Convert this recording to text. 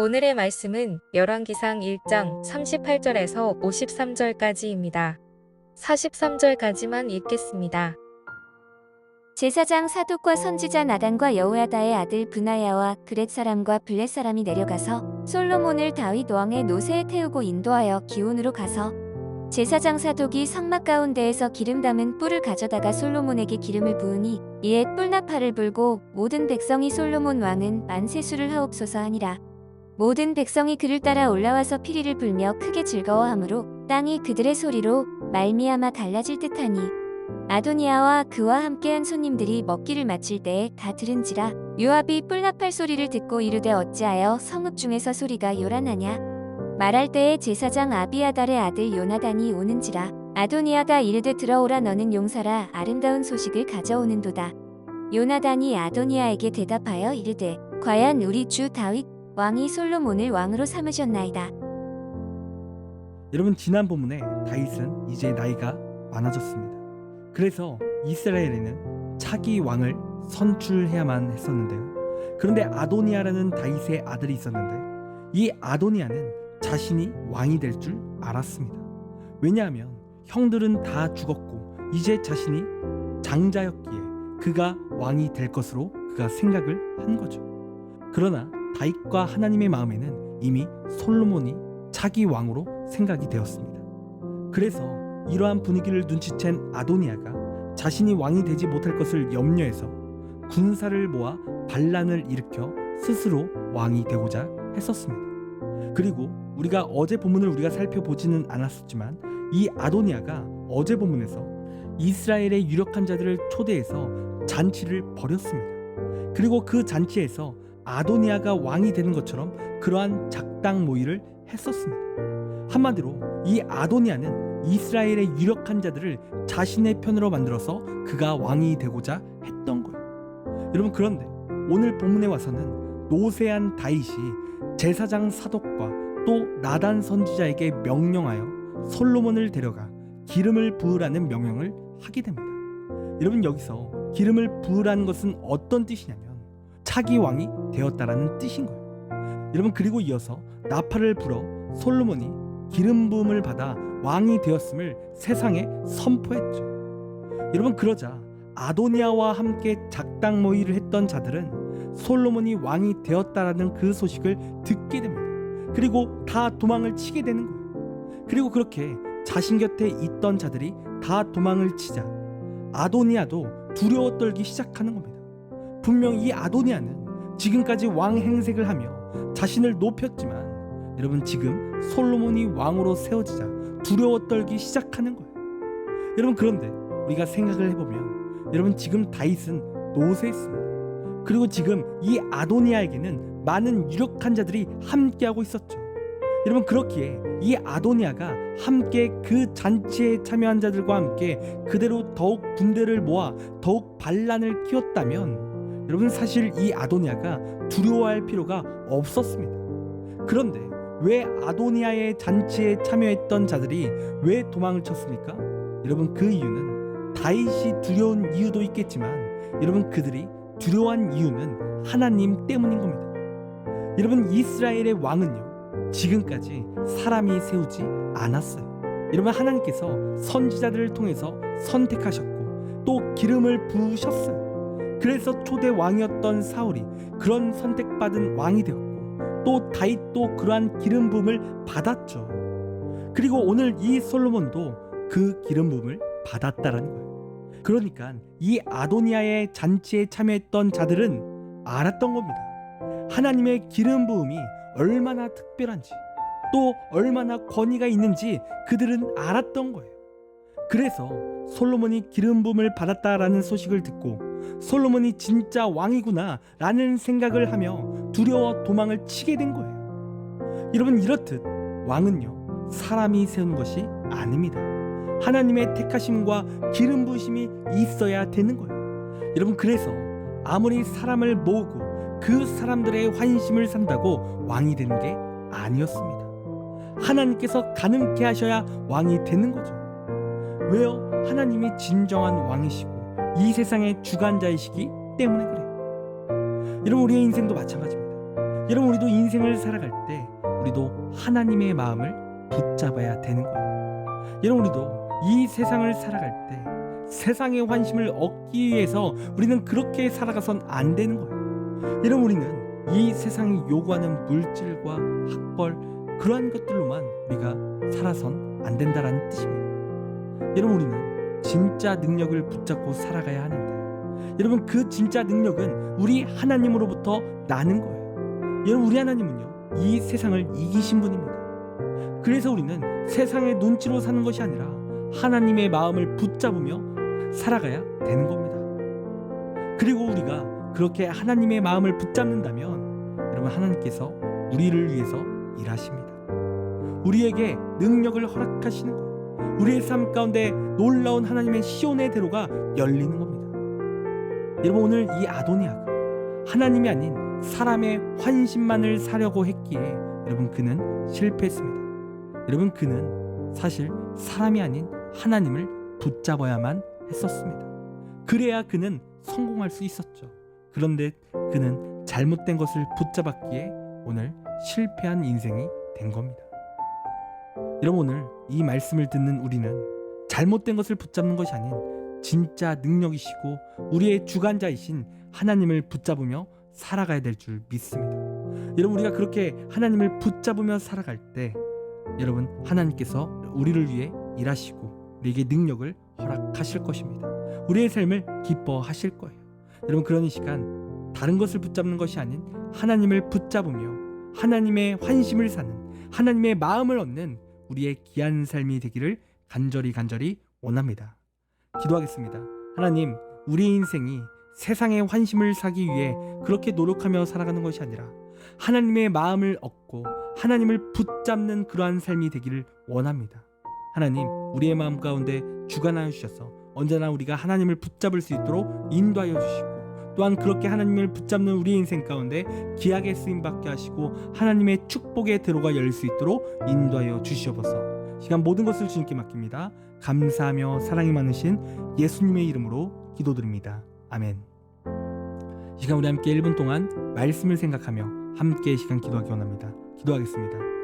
오늘의 말씀은 열왕기상 1장 38절에서 53절까지입니다. 43절까지만 읽겠습니다. 제사장 사독과 선지자 나단과 여호야다의 아들 브나야와 그렛 사람과 블렛 사람이 내려가서 솔로몬을 다윗 왕의 노새에 태우고 인도하여 기온으로 가서 제사장 사독이 성막 가운데에서 기름 담은 뿔을 가져다가 솔로몬에게 기름을 부으니 이에 뿔나팔을 불고 모든 백성이 솔로몬 왕은 만세수를 하옵소서 하니라 모든 백성이 그를 따라 올라와서 피리를 불며 크게 즐거워하므로 땅이 그들의 소리로 말미암아 갈라질 듯하니 아도니아와 그와 함께한 손님들이 먹기를 마칠 때에 다 들은지라 요압이 뿔나팔 소리를 듣고 이르되 어찌하여 성읍 중에서 소리가 요란하냐? 말할 때에 제사장 아비아달의 아들 요나단이 오는지라 아도니아가 이르되 들어오라 너는 용사라 아름다운 소식을 가져오는도다. 요나단이 아도니아에게 대답하여 이르되 과연 우리 주 다윗 왕이 솔로몬을 왕으로 삼으셨나이다 여러분 지난 본문에 다윗은 이제 나이가 많아졌습니다. 그래서 이스라엘에는 차기 왕을 선출해야만 했었는데요. 그런데 아도니아라는 다윗의 아들이 있었는데 이 아도니아는 자신이 왕이 될 줄 알았습니다. 왜냐하면 형들은 다 죽었고 이제 자신이 장자였기에 그가 왕이 될 것으로 그가 생각을 한 거죠. 그러나 다윗과 하나님의 마음에는 이미 솔로몬이 차기 왕으로 생각이 되었습니다. 그래서 이러한 분위기를 눈치챈 아도니아가 자신이 왕이 되지 못할 것을 염려해서 군사를 모아 반란을 일으켜 스스로 왕이 되고자 했었습니다. 그리고 우리가 어제 본문을 우리가 살펴보지는 않았었지만 이 아도니아가 어제 본문에서 이스라엘의 유력한 자들을 초대해서 잔치를 벌였습니다. 그리고 그 잔치에서 아도니아가 왕이 되는 것처럼 그러한 작당 모의를 했었습니다. 한마디로 이 아도니아는 이스라엘의 유력한 자들을 자신의 편으로 만들어서 그가 왕이 되고자 했던 거예요. 여러분 그런데 오늘 본문에 와서는 노세한 다윗이 제사장 사독과 또 나단 선지자에게 명령하여 솔로몬을 데려가 기름을 부으라는 명령을 하게 됩니다. 여러분 여기서 기름을 부으라는 것은 어떤 뜻이냐면 차기 왕이 되었다라는 뜻인 거예요. 여러분 그리고 이어서 나팔을 불어 솔로몬이 기름 부음을 받아 왕이 되었음을 세상에 선포했죠. 여러분 그러자 아도니아와 함께 작당 모의를 했던 자들은 솔로몬이 왕이 되었다라는 그 소식을 듣게 됩니다. 그리고 다 도망을 치게 되는 거예요. 그리고 그렇게 자신 곁에 있던 자들이 다 도망을 치자 아도니아도 두려워 떨기 시작하는 겁니다. 분명 이 아도니아는 지금까지 왕 행색을 하며 자신을 높였지만 여러분 지금 솔로몬이 왕으로 세워지자 두려워 떨기 시작하는 거예요. 여러분 그런데 우리가 생각을 해보면 여러분 지금 다윗은 노세했습니다. 그리고 지금 이 아도니아에게는 많은 유력한 자들이 함께하고 있었죠. 여러분 그렇기에 이 아도니아가 함께 그 잔치에 참여한 자들과 함께 그대로 더욱 군대를 모아 더욱 반란을 키웠다면 여러분 사실 이 아도니아가 두려워할 필요가 없었습니다. 그런데 왜 아도니아의 잔치에 참여했던 자들이 왜 도망을 쳤습니까? 여러분 그 이유는 다윗이 두려운 이유도 있겠지만 여러분 그들이 두려워한 이유는 하나님 때문인 겁니다. 여러분 이스라엘의 왕은요 지금까지 사람이 세우지 않았어요. 여러분 하나님께서 선지자들을 통해서 선택하셨고 또 기름을 부으셨어요. 그래서 초대 왕이었던 사울이 그런 선택받은 왕이 되었고 또 다윗도 그러한 기름 부음을 받았죠. 그리고 오늘 이 솔로몬도 그 기름 부음을 받았다라는 거예요. 그러니까 이 아도니아의 잔치에 참여했던 자들은 알았던 겁니다. 하나님의 기름 부음이 얼마나 특별한지 또 얼마나 권위가 있는지 그들은 알았던 거예요. 그래서 솔로몬이 기름 부음을 받았다라는 소식을 듣고 솔로몬이 진짜 왕이구나 라는 생각을 하며 두려워 도망을 치게 된 거예요. 여러분 이렇듯 왕은요 사람이 세운 것이 아닙니다. 하나님의 택하심과 기름 부으심이 있어야 되는 거예요. 여러분 그래서 아무리 사람을 모으고 그 사람들의 환심을 산다고 왕이 되는 게 아니었습니다. 하나님께서 가능케 하셔야 왕이 되는 거죠. 왜요? 하나님이 진정한 왕이시고 이 세상의 주관자이시기 때문에 그래요. 여러분 우리의 인생도 마찬가지입니다. 여러분 우리도 인생을 살아갈 때 우리도 하나님의 마음을 붙잡아야 되는 거예요. 여러분 우리도 이 세상을 살아갈 때 세상의 환심을 얻기 위해서 우리는 그렇게 살아가선 안 되는 거예요. 여러분 우리는 이 세상이 요구하는 물질과 학벌 그러한 것들로만 우리가 살아선 안 된다라는 뜻입니다. 여러분 우리는 진짜 능력을 붙잡고 살아가야 하는데 여러분 그 진짜 능력은 우리 하나님으로부터 나는 거예요. 여러분 우리 하나님은요 이 세상을 이기신 분입니다. 그래서 우리는 세상의 눈치로 사는 것이 아니라 하나님의 마음을 붙잡으며 살아가야 되는 겁니다. 그리고 우리가 그렇게 하나님의 마음을 붙잡는다면 여러분 하나님께서 우리를 위해서 일하십니다. 우리에게 능력을 허락하시는 거예요. 우리의 삶 가운데 놀라운 하나님의 시온의 대로가 열리는 겁니다. 여러분 오늘 이 아도니아가 하나님이 아닌 사람의 환심만을 사려고 했기에 여러분 그는 실패했습니다. 여러분 그는 사실 사람이 아닌 하나님을 붙잡아야만 했었습니다. 그래야 그는 성공할 수 있었죠. 그런데 그는 잘못된 것을 붙잡았기에 오늘 실패한 인생이 된 겁니다. 여러분 오늘 이 말씀을 듣는 우리는 잘못된 것을 붙잡는 것이 아닌 진짜 능력이시고 우리의 주관자이신 하나님을 붙잡으며 살아가야 될 줄 믿습니다. 여러분 우리가 그렇게 하나님을 붙잡으며 살아갈 때 여러분 하나님께서 우리를 위해 일하시고 우리에게 능력을 허락하실 것입니다. 우리의 삶을 기뻐하실 거예요. 여러분 그런 이 시간 다른 것을 붙잡는 것이 아닌 하나님을 붙잡으며 하나님의 환심을 사는 하나님의 마음을 얻는 우리의 귀한 삶이 되기를 간절히 간절히 원합니다. 기도하겠습니다. 하나님, 우리 인생이 세상의 환심을 사기 위해 그렇게 노력하며 살아가는 것이 아니라 하나님의 마음을 얻고 하나님을 붙잡는 그러한 삶이 되기를 원합니다. 하나님, 우리의 마음 가운데 주관하여 주셔서 언제나 우리가 하나님을 붙잡을 수 있도록 인도하여 주시고 또한 그렇게 하나님을 붙잡는 우리 인생 가운데 기약의 쓰임 받게 하시고 하나님의 축복의 대로가 열릴 수 있도록 인도하여 주시옵소서. 시간 모든 것을 주님께 맡깁니다. 감사하며 사랑이 많으신 예수님의 이름으로 기도드립니다. 아멘. 이 시간 우리 함께 1분 동안 말씀을 생각하며 함께 이 시간 기도하기 원합니다. 기도하겠습니다.